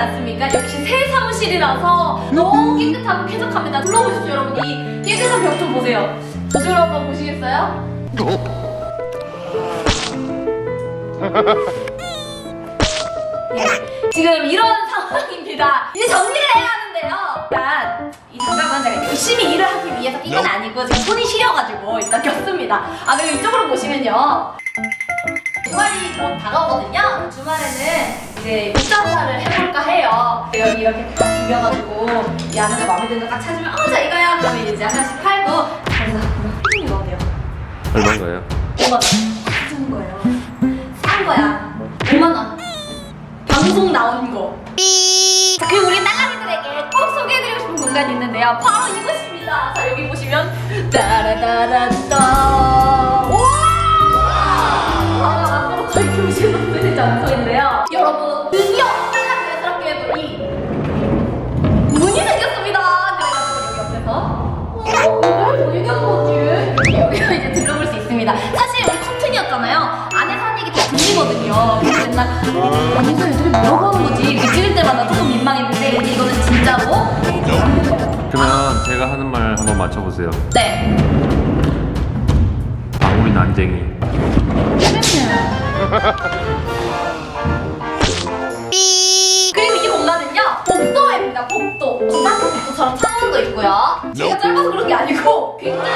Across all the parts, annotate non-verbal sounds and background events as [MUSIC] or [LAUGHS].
않습니까? 역시 새 사무실이라서 너무 깨끗하고 쾌적합니다. 둘러보십시오, 여러분. 이 깨끗한 벽 좀 보세요. 저쪽으로 한번 보시겠어요? 예, 지금 이런 상황입니다. 이제 정리를 해야 하는데요. 일단 이 장갑은 제가 열심히 일을 하기 위해서 낀 건 아니고 지금 손이 시려가지고 일단 꼈습니다. 아 그리고 이쪽으로 보시면요. 주말이 곧 다가오거든요. 주말에는 이제 옷장사를 해볼까 해요. 여기 이렇게 다 비벼가지고 이 안에서 마음에 드는 거 딱 찾으면 어, 자 이거야. 그러면 이제 하나씩 팔고 그래서 그러면 피디님 어때요? 얼마인가요? 5만 원. 사준 거예요. 싼 거야. 5만 원. 방송 나온 거. 자, 그리고 우리 딸랑이들에게 꼭 소개해드리고 싶은 공간이 있는데요. 바로 이곳입니다. 자, 여기 보시면 따라따란따. 와! 바로 앞으로 저희 교실로 쓰는 장소인 하는 거지? 찍을 때마다 조금 민망했는데 이거는 진짜로 그러면 제가 하는 말 한번 맞춰보세요. 네. 방울이 난쟁이. 그리고 이 공간은요 복도입니다 복도 진짜 복도처럼 창문도 있고요 제가 짧아서 그런 게 아니고 굉장히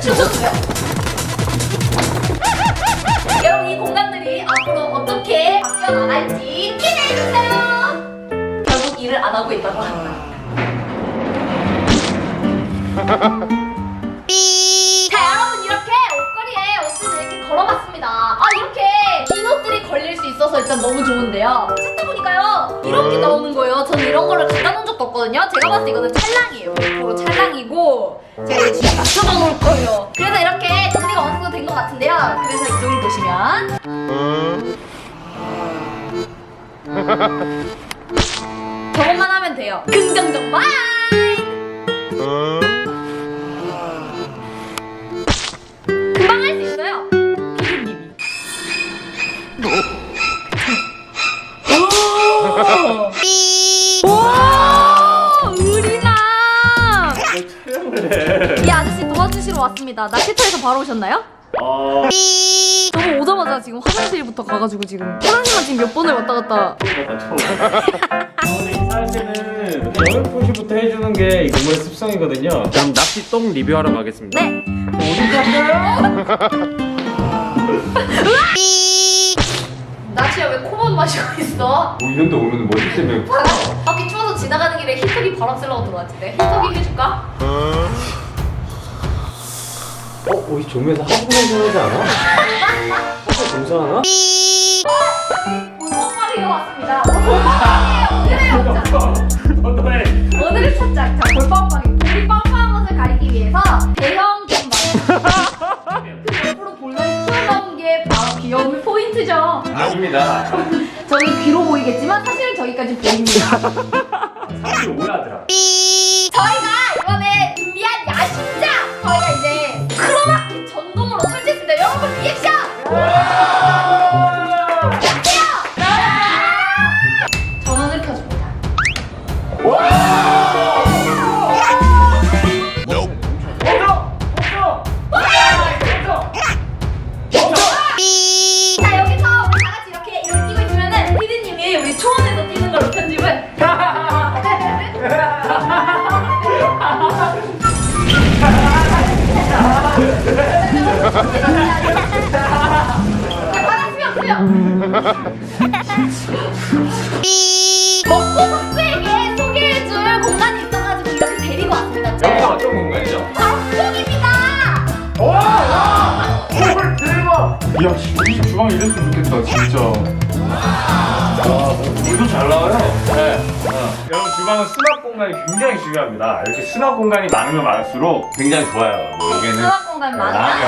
춤췄어요 여러분 이 공간들이 앞으로 나갈지 기대해주세요. 결국 일을 안 하고 있다고 한다. [LAUGHS] 자 여러분 이렇게 옷걸이에 옷을 이렇게 걸어봤습니다. 아 이렇게 긴 옷들이 걸릴 수 있어서 일단 너무 좋은데요. 찾다 보니까요 이런 게 나오는 거예요. 저는 이런 거를 갖다 놓은 적도 없거든요. 제가 봤을 때 이거는 찰랑이에요. 100% 찰랑이고. 제가 이거 진짜 맞춰 저것만 하면 돼요 긍정적 마이 금방 할 수 있어요. 피디님이. 오! 와! 의리남! 이 아저씨 도와주시러 왔습니다. 낚시터에서 바로 오셨나요? 어, 저도 오자마자 지금 화장실부터 가가지고 지금 화장실만 지금 몇 번을 왔다 갔다 저는 사실은 여름 표시부터 해주는 게 이 건물의 습성이거든요. 그럼 낚시 똥 리뷰하러 가겠습니다. 네 어디 갔어요? 낚시야 왜 코만 마시고 있어? 뭐 이런데 오면 머리 때문에 밖에 추워서 지나가는 길에 히터기 바람 쐬려고 들어왔지 내 히터기 해줄까? 어? 우리 종에서 하부 공사하지 않아? 하부 공사하나? 볼빵마리가 왔습니다 오늘의 영장 어떠해? 오늘의 첫장 자 볼빵빵이 우리 빵빵한 것을 가리기 위해서 대형 돈만 그 옆으로 볼날이 튀어나온 게 바로 귀여움의 포인트죠 아닙니다. 저는 귀로 보이겠지만 사실은 저기까지 보입니다 사실 오해 Yeah. 야, 이 주방 이랬으면 좋겠다, 진짜. 와, 물도 잘 나와요. 네. 여러분 주방은 수납 공간이 굉장히 중요합니다. 이렇게 수납 공간이 많으면 많을수록 굉장히 좋아요. 뭐 여기는 수납 공간 많으면 라면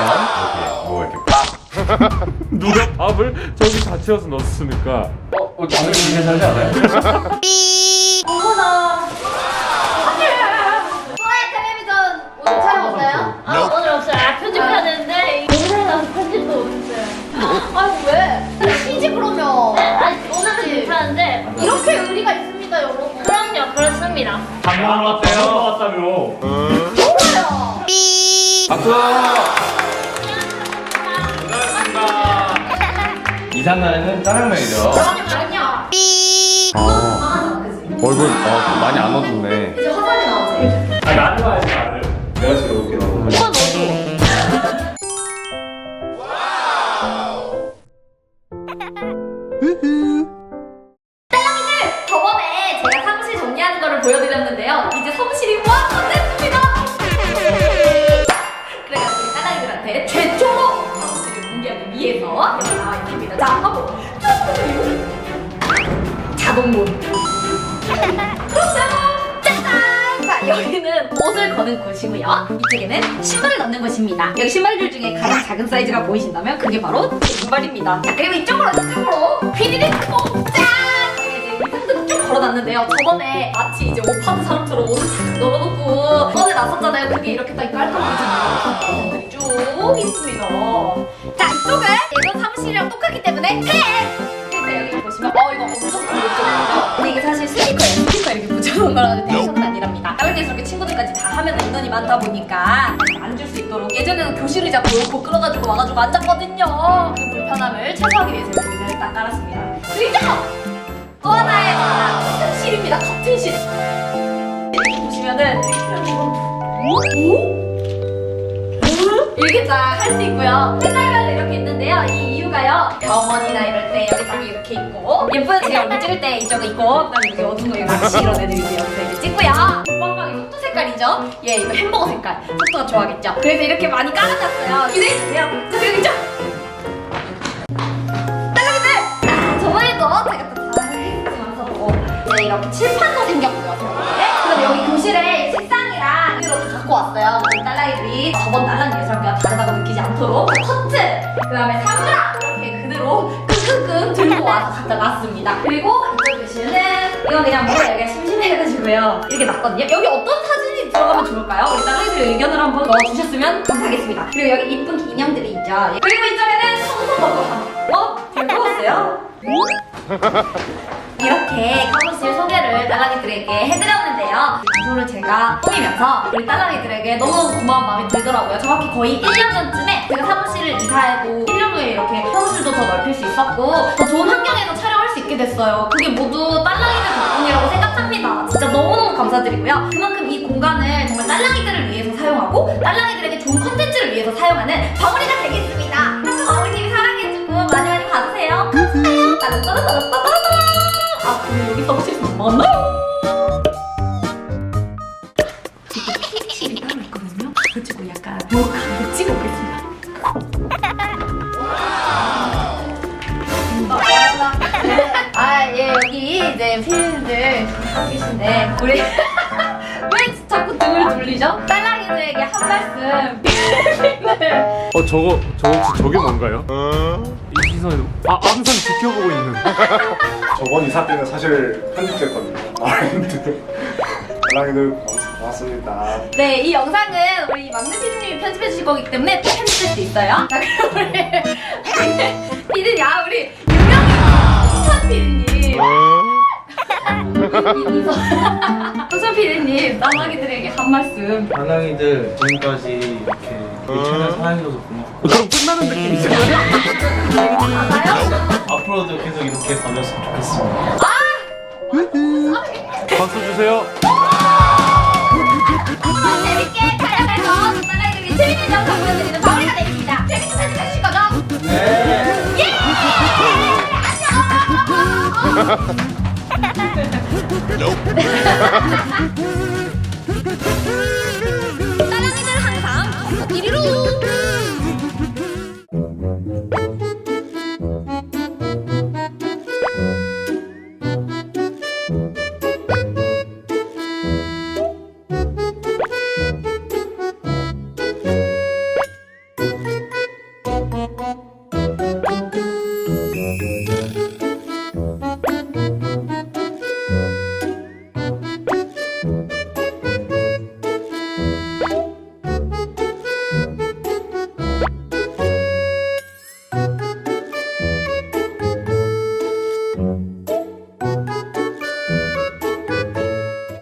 이렇게 뭐 이렇게 밥. [LAUGHS] 누가 밥을 저기 다 채워서 넣었습니까? 어, 어 당연히 이게 살지 않아요? [LAUGHS] 어머나. 밥 먹었다며. 좋아요. 박수! 고생하셨습니다. 이상가에는 짜장면이죠. 아니 아니야. 아, 아. 얼굴 아, 많이 안 어둡네. 이제 화장이 나오지. 아, 나를 봐야지, 나를. 내가 지금 이렇게 나오는 거는 곳이고요. 이쪽에는 신발을 넣는 곳입니다. 여기 신발들 중에 가장 작은 사이즈가 보이신다면 그게 바로 제 신발입니다. 자, 그리고 이쪽으로, 이쪽으로. 휘디디 뽕! 걸어놨는데요. 저번에 마치 이제 옷 파는 사람처럼 옷을 탁 널어놓고 꺼내 놨었잖아요. 그게 이렇게 딱 깔끔하게 쭉 있습니다. 자, 이쪽은 예전 사무실이랑 똑같기 때문에 팬! 그래서 여기 보시면 어 이거 엄청 고급적이죠? 근데 이게 사실 스티커예요 스티커 이렇게 붙여놓은 거라서 데 저렇게 친구들까지 다 하면 인원이 많다 보니까 앉을 수 있도록 예전에는 교실 의자 보고 끌어가지고 와가지고 앉았거든요 그 불편함을 최소화하기 위해서 이렇게 의자를 딱 깔았습니다 그리고 또 하나의 커튼실입니다 커튼실 이렇게 보시면은 이렇게 오? 이렇게 딱 할 수 있고요. 색깔별로 이렇게 있는데요. 이 이유가요. 병원이나 이럴 때 여기 딱 이렇게 있고 예쁜 제가 얼굴 찍을 때 이쪽에 있고 그다음에 여기 어두운 거 이렇게 같이 이런 애들이 이렇게 찍고요. 색깔이죠. 예, 이거 햄버거 색깔. 속도가 좋아하겠죠. 그래서 이렇게 많이 깔아놨어요. 기대해주세요. 자, 그리고 이쪽. 딸랑이들! 아, 저번에도 제가 또다 해주면서 네, 이렇게 칠판도 생겼고요. 저번에. 그다음에 여기 교실에 책상이랑 다 갖고 왔어요. 우리 딸랑이들이 저번 딸랑 예술학교와 다르다고 느끼지 않도록 커튼, 그다음에 사무라 이렇게 그대로 끙끙끙 들고 와서 갖다 놨습니다. 그리고 이쪽 교실은 이건 그냥 뭐가 여기가 심심해가지고요. 이렇게 놨거든요. 여기 어떤 들어가면 좋을까요? 우리 딸랑이들 의견을 한번 넣어주셨으면 감사하겠습니다. 그리고 여기 이쁜 기념들이 있죠. 그리고 이쪽에는 청소버거. 어? 즐거웠어요? 이렇게 사무실 소개를 딸랑이들에게 해드렸는데요. 장소를 제가 꾸미면서 우리 딸랑이들에게 너무너무 고마운 마음이 들더라고요. 정확히 거의 1년 전쯤에 제가 사무실을 이사하고 1년 후에 이렇게 사무실도 더 넓힐 수 있었고 더 좋은 환경에서 촬영할 수 있게 됐어요. 그게 모두 딸랑이들 덕분이라고 생각합니다. 진짜 너무너무 감사드리고요. 그만큼 이 공간을 딸랑이들에게 좋은 컨텐츠를 위해서 사용하는 방울이가 되겠습니다. 항상 방울이님이 사랑해주고 많이 많이 봐주세요. 감사해요. 따라따라따라따라따라. 아, 근데 여기 뭐 만나요? 다 계신데, 우리 [LAUGHS] 왜 자꾸 등을 돌리죠? 딸랑 이들에게 한 말씀. 어 저거 저거 혹시 저게 뭔가요? 이 시선이 아 항상 지켜보고 있는. 저번 이사 때는 사실 편집됐거든요. 아이들 달랑이들 고맙습니다. 네, 이 영상은 우리 막내 피디님이 편집해 주실 거기 때문에 또 편집될 수 있어요. 자, 그럼 우리 피디님, 아, 우리 유명인 이천 피디님. 이 천 피디님, 나마기들에게 한 말씀. 반항이들 지금까지 이렇게 우리 채널 사랑해줘서 고맙고 그럼 끝나는 느낌이잖아요. 맞아요? 앞으로도 계속 이렇게 봐줬으면 좋겠습니다 박수 주세요. 재밌게 재밌는 영상 보여드리는 방울이가 되겠습니다. 재밌게 편집해주실 거죠? 네. 예! 안녕! [LAUGHS] nope. [LAUGHS]